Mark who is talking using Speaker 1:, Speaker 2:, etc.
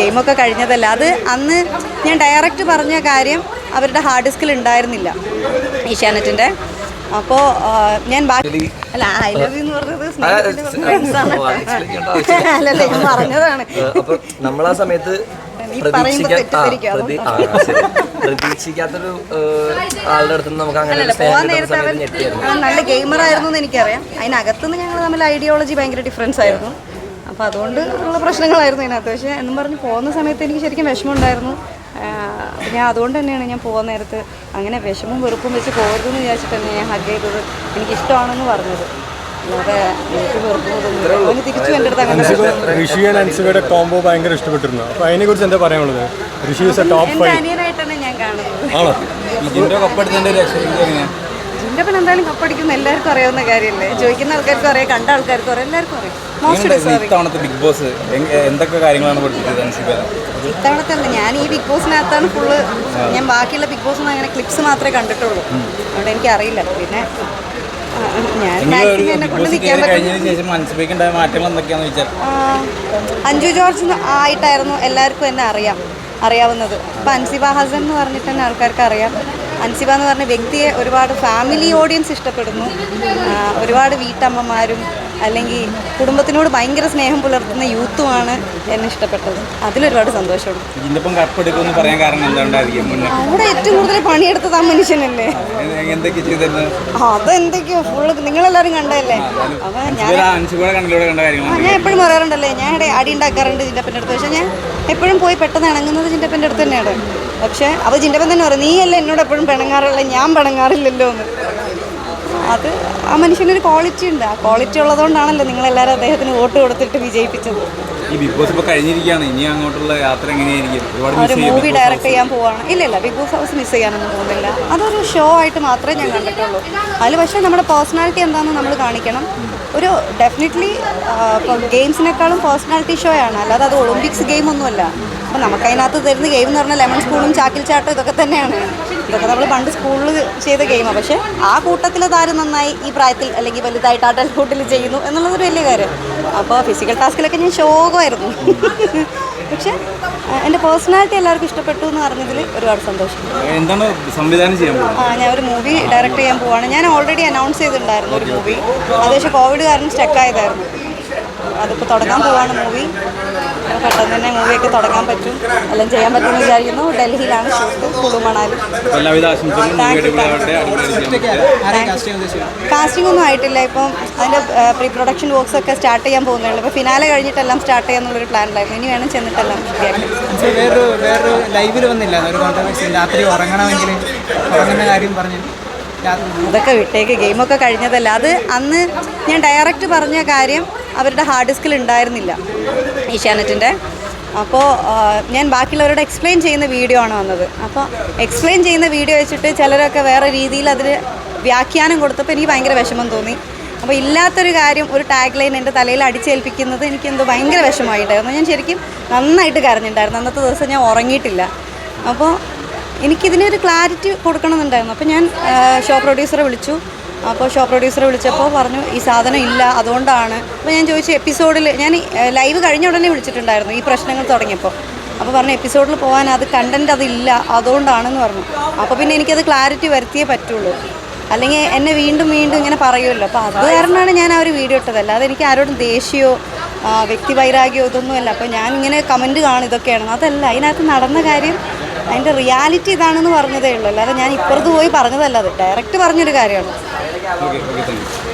Speaker 1: ഗെയിമൊക്കെ കഴിഞ്ഞതല്ല. അത് അന്ന് ഞാൻ ഡയറക്റ്റ് പറഞ്ഞ കാര്യം അവരുടെ ഹാർഡ് ഡിസ്കിൽ ഉണ്ടായിരുന്നില്ല ഏഷ്യാനെറ്റിന്റെ അപ്പോൾ ഞാൻ ബാക്കി അല്ല ഐ ലവ് യു എന്ന് പറഞ്ഞത്. അല്ലല്ല ഞാൻ പറഞ്ഞതാണ്.
Speaker 2: നമ്മൾ ആ സമയത്ത് പ്രതീക്ഷിക്കാത്തൊരു ആളുടെ അടുത്ത് നമുക്ക് അങ്ങനെ
Speaker 1: നല്ല ഗെയിമർ ആയിരുന്നു എന്ന് എനിക്കറിയാം. അതിനകത്തുനിന്ന് ഞങ്ങൾ തമ്മിൽ ഐഡിയോളജി ഭയങ്കര ഡിഫറൻസ് ആയിരുന്നു. അപ്പോൾ അതുകൊണ്ട് ഉള്ള പ്രശ്നങ്ങളായിരുന്നു ഇതിനകത്ത്. പക്ഷേ എന്നും പറഞ്ഞ് പോകുന്ന സമയത്ത് എനിക്ക് ശരിക്കും വിഷമമുണ്ടായിരുന്നു. ഞാൻ അതുകൊണ്ട് തന്നെയാണ് ഞാൻ പോകുന്ന നേരത്ത് അങ്ങനെ വിഷമവും വെറുപ്പും വെച്ച് പോകരുതെന്ന് വിചാരിച്ചിട്ട് തന്നെ ഞാൻ ഹഗ് ചെയ്തത്. എനിക്ക് ഇഷ്ടമാണെന്ന് പറഞ്ഞത്. അല്ലാതെ എനിക്ക് വെറുപ്പ് തോന്നുന്നു എന്റെ അടുത്ത് അങ്ങനെ
Speaker 3: ഋഷി ആൻഡ് അൻസിബയുടെ കോംബോ ഭയങ്കര ഇഷ്ടപ്പെട്ടിരുന്നു. അപ്പൊ അതിനെ കുറിച്ച് എന്താ പറയാനുള്ളത്? ഋഷി ടോപ്പ് ഫൈവ് ആണോ?
Speaker 4: ഇതിന്റെ കപ്പെടുത്തതിന്റെ ഒരു എക്സ്പീരിയൻസ്
Speaker 1: പിന്നെ എന്തായാലും കപ്പടിക്കുന്ന എല്ലാവർക്കും അറിയാവുന്ന കാര്യമല്ലേ? ചോദിക്കുന്ന ആൾക്കാർക്കും അറിയാം കണ്ട ആൾക്കാർക്കും അറിയാം എല്ലാവർക്കും അറിയാം.
Speaker 4: ഇത്തവണത്തെ ബിഗ് ബോസ് എന്തൊക്കെ കാര്യങ്ങളാണ്
Speaker 1: ഇത്തവണത്തെ ഞാൻ ഈ ബിഗ് ബോസിനകത്താണ് ഫുള്ള് ഞാൻ ബാക്കിയുള്ള ബിഗ് ബോസ് അങ്ങനെ ക്ലിപ്സ് മാത്രമേ കണ്ടിട്ടുള്ളൂ. അതുകൊണ്ട് എനിക്ക് അറിയില്ല. പിന്നെ അഞ്ജു ജോർജ് ആയിട്ടായിരുന്നു എല്ലാവർക്കും എന്നെ അറിയാം അറിയാവുന്നത്. അപ്പം അൻസിബ ഹസൻ എന്ന് പറഞ്ഞിട്ട് തന്നെ ആൾക്കാർക്ക് അറിയാം. അൻസിബ എന്ന് പറഞ്ഞ വ്യക്തിയെ ഒരുപാട് ഫാമിലി ഓഡിയൻസ് ഇഷ്ടപ്പെടുന്നു. ഒരുപാട് വീട്ടമ്മമാരും അല്ലെങ്കിൽ കുടുംബത്തിനോട് ഭയങ്കര സ്നേഹം പുലർത്തുന്ന യൂത്തുമാണ് എന്നെ ഇഷ്ടപ്പെട്ടത്. അതിലൊരുപാട് സന്തോഷമുണ്ട്.
Speaker 4: പറയാൻ കാരണം
Speaker 1: അവിടെ ഏറ്റവും കൂടുതൽ പണിയെടുത്തത് ആ മനുഷ്യനല്ലേ? അതെന്തൊക്കെയോ ഫുള്ള് നിങ്ങളെല്ലാവരും കണ്ടല്ലേ അപ്പൊ ഞാൻ ഞാൻ എപ്പോഴും പറയാറുണ്ടല്ലേ ഞാൻ അടി ഉണ്ടാക്കാറുണ്ട് ജിന്റപ്പന്റെ അടുത്ത്. പക്ഷെ ഞാൻ എപ്പോഴും പോയി പെട്ടെന്ന് ഇണങ്ങുന്നത് ജിന്റപ്പന്റെ അടുത്ത് തന്നെയാണ്. പക്ഷേ അപ്പോൾ ജിന്റപ്പൻ തന്നെ പറയും നീയല്ല എന്നോട് എപ്പോഴും പിണങ്ങാറുള്ള? ഞാൻ പിണങ്ങാറില്ലല്ലോ എന്ന്. അത് ആ മനുഷ്യനൊരു ക്വാളിറ്റി ഉണ്ട്. ആ ക്വാളിറ്റി ഉള്ളതുകൊണ്ടാണല്ലോ നിങ്ങളെല്ലാവരും അദ്ദേഹത്തിന് വോട്ട് കൊടുത്തിട്ട് വിജയിപ്പിച്ചത്.
Speaker 4: ഈ ബിഗ് ബോസ് കഴിഞ്ഞിരിക്കുകയാണ്. ഇനി അങ്ങോട്ടുള്ള യാത്ര എങ്ങനെയായിരിക്കും?
Speaker 1: ഒരു മൂവി ഡയറക്റ്റ് ചെയ്യാൻ പോവാണ്. ഇല്ല ഇല്ല ബിഗ് ബോസ് ഹൗസ് മിസ് ചെയ്യാനൊന്നും പോകുന്നില്ല. അതൊരു ഷോ ആയിട്ട് മാത്രമേ ഞാൻ കണ്ടിട്ടുള്ളൂ. അതിൽ പക്ഷേ നമ്മുടെ പേഴ്സണാലിറ്റി എന്താണെന്ന് നമ്മൾ കാണിക്കണം. ഒരു ഡെഫിനറ്റ്ലി ഗെയിംസിനേക്കാളും പേഴ്സണാലിറ്റി ഷോ ആണ്. അല്ലാതെ അത് ഒളിമ്പിക്സ് ഗെയിം ഒന്നുമല്ല. അപ്പോൾ നമുക്കതിനകത്ത് തരുന്ന ഗെയിം എന്ന് പറഞ്ഞാൽ ലെമൺ സ്പൂണും ചാക്കിൽ ചാട്ടും ഇതൊക്കെ തന്നെയാണ്. ഇതൊക്കെ നമ്മൾ പണ്ട് സ്കൂളിൽ ചെയ്ത ഗെയിമാണ് പക്ഷേ ആ കൂട്ടത്തിൽ താരം നന്നായി ഈ പ്രായത്തിൽ അല്ലെങ്കിൽ വലുതായിട്ട് അഡൽഹുഡിൽ ചെയ്യുന്നു എന്നുള്ളത് വലിയ കാര്യം. അപ്പോൾ ഫിസിക്കൽ ടാസ്കിലൊക്കെ ഞാൻ ശോകമായിരുന്നു. പക്ഷേ ആ, എന്റെ പേഴ്സണാലിറ്റി എല്ലാവർക്കും ഇഷ്ടപ്പെട്ടു എന്ന് പറഞ്ഞതിൽ ഒരുപാട് സന്തോഷം.
Speaker 4: എന്താണ് സംവിധാനം ചെയ്യാൻ
Speaker 1: ആ ഞാൻ ഒരു മൂവി ഡയറക്റ്റ് ചെയ്യാൻ പോവാണ്. ഞാൻ ഓൾറെഡി അനൗൺസ് ചെയ്തിട്ടുണ്ടായിരുന്നു ഒരു മൂവി അത് പക്ഷേ കോവിഡ് കാരണം സ്റ്റക്കായതായിരുന്നു അതിപ്പോൾ തുടങ്ങാൻ പോവാണ് മൂവി പെട്ടെന്ന് തന്നെ മൂവിയൊക്കെ തുടങ്ങാൻ പറ്റും. എല്ലാം ചെയ്യാൻ പറ്റുമെന്ന് വിചാരിക്കുന്നു. ഡൽഹിയിലാണ് ഷൂട്ട്. കുളു മണാലി. കാസ്റ്റിംഗ് ഒന്നും ആയിട്ടില്ല. ഇപ്പം അതിന്റെ പ്രീ പ്രൊഡക്ഷൻ വർക്ക്സ് ഒക്കെ സ്റ്റാർട്ട് ചെയ്യാൻ പോകുന്നുള്ളൂ. ഇപ്പോൾ ഫിനാലെ കഴിഞ്ഞിട്ടെല്ലാം സ്റ്റാർട്ട് ചെയ്യാന്നുള്ളൊരു പ്ലാനിലായിരുന്നു ഇനി വേണം ചെന്നിട്ടെല്ലാം ശരിയാക്കാൻ
Speaker 5: വേറൊരു വേറൊരു ലൈവിൽ വന്നില്ല. ഒരു കോൺട്രവേഴ്സി രാത്രി ഉറങ്ങണമെങ്കിൽ ഉറങ്ങുന്ന കാര്യം പറഞ്ഞു
Speaker 1: അതൊക്കെ വിട്ടേക്ക്. ഗെയിമൊക്കെ കഴിഞ്ഞതല്ല. അത് അന്ന് ഞാൻ ഡയറക്റ്റ് പറഞ്ഞ കാര്യം അവരുടെ ഹാർഡ് ഡിസ്കിൽ ഉണ്ടായിരുന്നില്ല ഏഷ്യാനെറ്റിന്റെ അപ്പോൾ ഞാൻ ബാക്കിയുള്ളവരോട് എക്സ്പ്ലെയിൻ ചെയ്യുന്ന വീഡിയോ ആണ് വന്നത്. അപ്പോൾ എക്സ്പ്ലെയിൻ ചെയ്യുന്ന വീഡിയോ വെച്ചിട്ട് ചിലരൊക്കെ വേറെ രീതിയിൽ അതിന് വ്യാഖ്യാനം കൊടുത്തപ്പോൾ എനിക്ക് ഭയങ്കര വിഷമം തോന്നി. അപ്പോൾ ഇല്ലാത്തൊരു കാര്യം ഒരു ടാഗ് ലൈൻ എന്റെ തലയിൽ അടിച്ചേൽപ്പിക്കുന്നത് എനിക്ക് ഭയങ്കര വിഷമമായിട്ടായിരുന്നു. ഞാൻ ശരിക്കും നന്നായിട്ട് കരഞ്ഞിട്ടുണ്ടായിരുന്നു. അന്നത്തെ ദിവസം ഞാൻ ഉറങ്ങിയിട്ടില്ല. അപ്പോൾ എനിക്കിതിനൊരു ക്ലാരിറ്റി കൊടുക്കണമെന്നുണ്ടായിരുന്നു. അപ്പോൾ ഞാൻ ഷോ പ്രൊഡ്യൂസറെ വിളിച്ചു. അപ്പോൾ ഷോ പ്രൊഡ്യൂസറെ വിളിച്ചപ്പോൾ പറഞ്ഞു ഈ സാധനം ഇല്ല അതുകൊണ്ടാണ്. അപ്പോൾ ഞാൻ ചോദിച്ചു എപ്പിസോഡിൽ ഞാൻ ലൈവ് കഴിഞ്ഞ ഉടനെ വിളിച്ചിട്ടുണ്ടായിരുന്നു ഈ പ്രശ്നങ്ങൾ തുടങ്ങിയപ്പോൾ അപ്പോൾ പറഞ്ഞു എപ്പിസോഡിൽ പോകാൻ അത് കണ്ടന്റ് അതില്ല അതുകൊണ്ടാണെന്ന് പറഞ്ഞു. അപ്പോൾ പിന്നെ എനിക്കത് ക്ലാരിറ്റി വരുത്തിയേ പറ്റുള്ളൂ. അല്ലെങ്കിൽ എന്നെ വീണ്ടും വീണ്ടും ഇങ്ങനെ പറയുമല്ലോ അപ്പോൾ അത് കാരണമാണ് ഞാൻ ആ ഒരു വീഡിയോ ഇട്ടത് അല്ലാതെ എനിക്ക് ആരോടും ദേഷ്യമോ വ്യക്തി വൈരാഗ്യമോ ഇതൊന്നുമല്ല. അപ്പോൾ ഞാൻ ഇങ്ങനെ കമന്റ് കാണും ഇതൊക്കെയാണ്. അതല്ല അതിനകത്ത് നടന്ന കാര്യം അതിന്റെ റിയാലിറ്റി ഇതാണെന്ന് പറഞ്ഞതേ ഉള്ളൂ. അല്ലാതെ ഞാൻ ഇപ്പുറത്ത് പോയി പറഞ്ഞതല്ല അത്. ഡയറക്റ്റ് പറഞ്ഞൊരു കാര്യമാണ്.
Speaker 4: 그게 그게 됩니다.